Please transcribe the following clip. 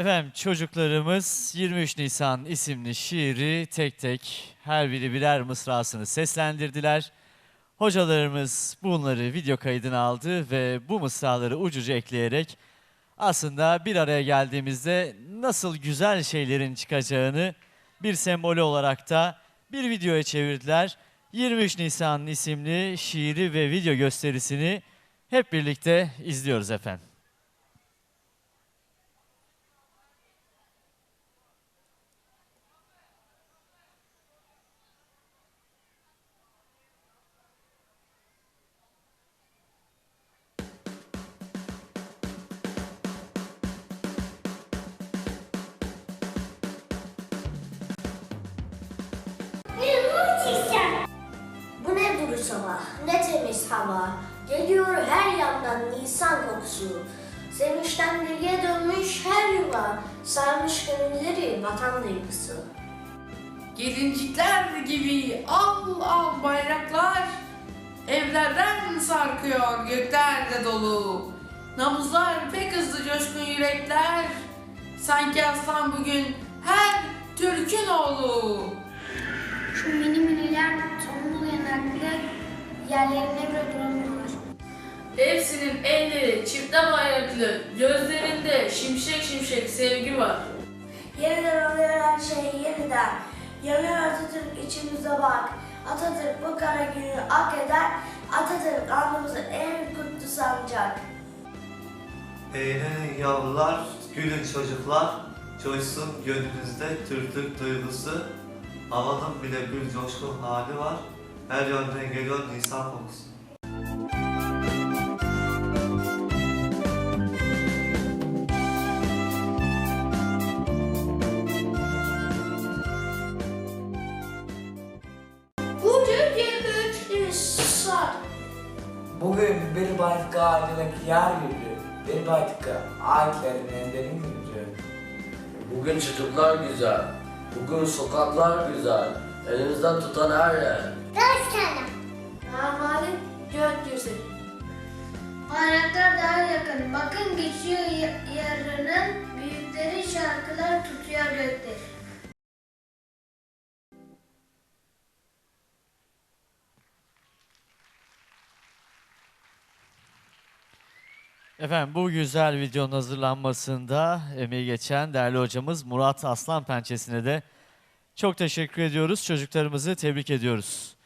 Efendim çocuklarımız 23 Nisan isimli şiiri tek tek her biri birer mısrasını seslendirdiler. Hocalarımız bunları video kaydına aldı ve bu mısraları ucuca ekleyerek aslında bir araya geldiğimizde nasıl güzel şeylerin çıkacağını bir sembolü olarak da bir videoya çevirdiler. 23 Nisan isimli şiiri ve video gösterisini hep birlikte izliyoruz efendim. Sabah, ne temiz hava. Geliyor her yandan Nisan kokusu. Sevinçten deliye dönmüş her yuva. Sarmış gönülleri vatan duygusu. Gelincikler gibi al al bayraklar Evlerden sarkıyor göklerde dolu Nabızlar pek hızlı coşkun yürekler Sanki aslan bugün her Türk'ün oğlu Şu mini miniler tombul yanaklı yerlerine bile duramıyorlar. Hepsinin elleri çifte bayraklı, gözlerinde şimşek şimşek sevgi var. Yeniden oluyor her şey yeniden. Yanıyor Atatürk içimize bak. Atatürk bu kara günü ak eder. Atatürk alnımızın en kutlu sancak. Eğlenin yavrular, gülün çocuklar, coşsun gönlünüzde Türklük duygusu. Havanın bile bir coşkun hali var, her yönden geliyor Nisan kokusu. Bu Türkiye büyük sar. Bugün bir başka aydınlık yeryüzü, bir başka ağaçların ellerin gücü. Bugün çocuklar güzel. Bugün sokaklar güzel. Elimizden tutan her yer. Normalin gökyüzü. Bayraklar daha yakın. Bakın geçiyor ya- yarının büyükleri şarkılar tutuyor gökte. Efendim bu güzel videonun hazırlanmasında emeği geçen değerli hocamız Murat Aslan Pençesi'ne de çok teşekkür ediyoruz. Çocuklarımızı tebrik ediyoruz.